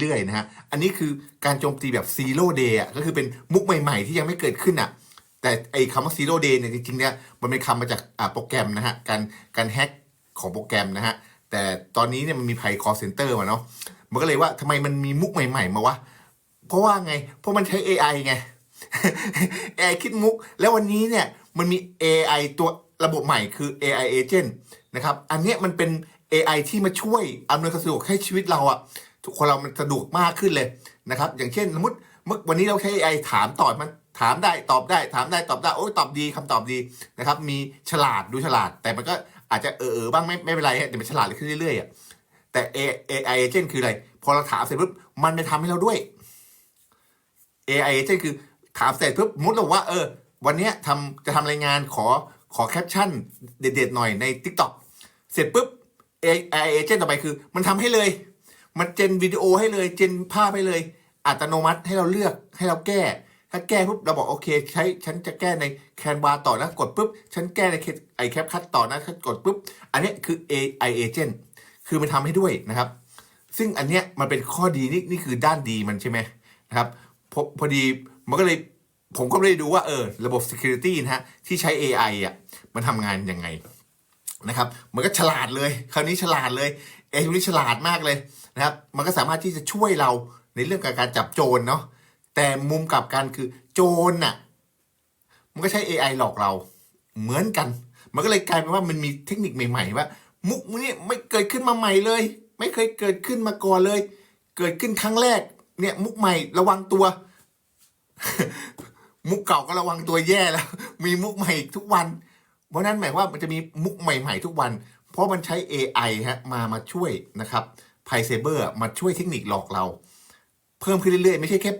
เรื่อยๆนะฮะ อันนี้คือการโจมตีแบบซีโร่เดย์อะก็คือเป็นมุกใหม่ๆ ที่ยังไม่เกิดขึ้นอะ แต่ไอ้คำว่าซีโร่เดย์เนี่ยจริงๆเนี่ยมันเป็นคำมาจากโปรแกรมนะฮะ การการแฮ็กของโปรแกรมนะฮะ แต่ตอนนี้เนี่ยมันมีภัย call center มาเนาะ มันก็เลยว่าทำไมมันมีมุกใหม่ๆ มาวะ เพราะว่าไง เพราะมันใช้ AI ไง AI คิดมุก แล้ววันนี้เนี่ยมันมี AI ตัวระบบใหม่คือ AI agent นะครับ อันนี้มันเป็น AI ที่มาช่วยอำนวยความสะดวกให้ชีวิตเราอะ ทุกคนเรามันสะดวกมากขึ้นเลยนะครับ อย่างเช่นสมมติเมื่อวันนี้เราใช้ AI ถามตอบมันถามได้ตอบได้ ถามได้ตอบได้โอ้ยตอบดีคำตอบดีนะครับ มีฉลาดดูฉลาด แต่มันก็อาจจะเออเออบ้างไม่ไม่เป็นไรฮะแต่มันฉลาดขึ้นเรื่อยๆอะแต่ AI agent คืออะไร พอเราถามเสร็จปุ๊บมันไปทำให้เราด้วย AI agent คือถามเสร็จปุ๊บมุดเราว่าเออ วันนี้ทำจะทำรายงานขอขอแคปชั่นเด็ดๆหน่อยใน TikTok เสร็จปุ๊บ AI agent ต่อไปคือ มันทำให้เลย มันเจนวิดีโอให้เลย เจนภาพให้เลย อัตโนมัติให้เราเลือกให้เราแก้ ถ้าแก้ปุ๊บเราบอกโอเค ใช้ฉันจะแก้ในแคนวาต่อนะ กดปุ๊บ ฉันแก้ในไอแคปคัตต่อนะฉันกดปุ๊บ อันนี้คือ AI agent คือมันทำให้ด้วยนะครับ ซึ่งอันเนี้ยมันเป็นข้อดีนี่นี่คือด้านดีมันใช่ไหมนะครับพอพอดีมันก็เลยผมก็เลยดูว่าเออระบบ security นะฮะที่ใช้ AI อะมันทำงานยังไงนะครับ มันก็ฉลาดเลย คราวนี้ฉลาดเลยไอ้พวกนี้ฉลาดมากเลย นะครับ มันก็สามารถที่จะช่วยเราในเรื่องการการจับโจรเนาะแต่มุมกลับกันคือโจรน่ะมันก็ใช้ AI หลอกเราเหมือนกัน มันก็เลยกลายเป็นว่ามันมีเทคนิคใหม่ ๆ ว่า มุกนี้ไม่เกิดขึ้นมาใหม่เลย ไม่เคยเกิดขึ้นมาก่อนเลย เกิดขึ้นครั้งแรก เนี่ยมุกใหม่ระวังตัว มุกเก่าก็ระวังตัวแย่แล้ว มีมุกใหม่ทุกวัน เพราะนั้นหมายว่ามันจะมีมุกใหม่ ๆ ทุกวัน เพราะมันใช้ AI ฮะมามาช่วยนะครับ ไพเซเบอร์มาช่วยเทคนิคหลอกเรา เพิ่มขึ้นเรื่อยๆ ไม่ใช่แค่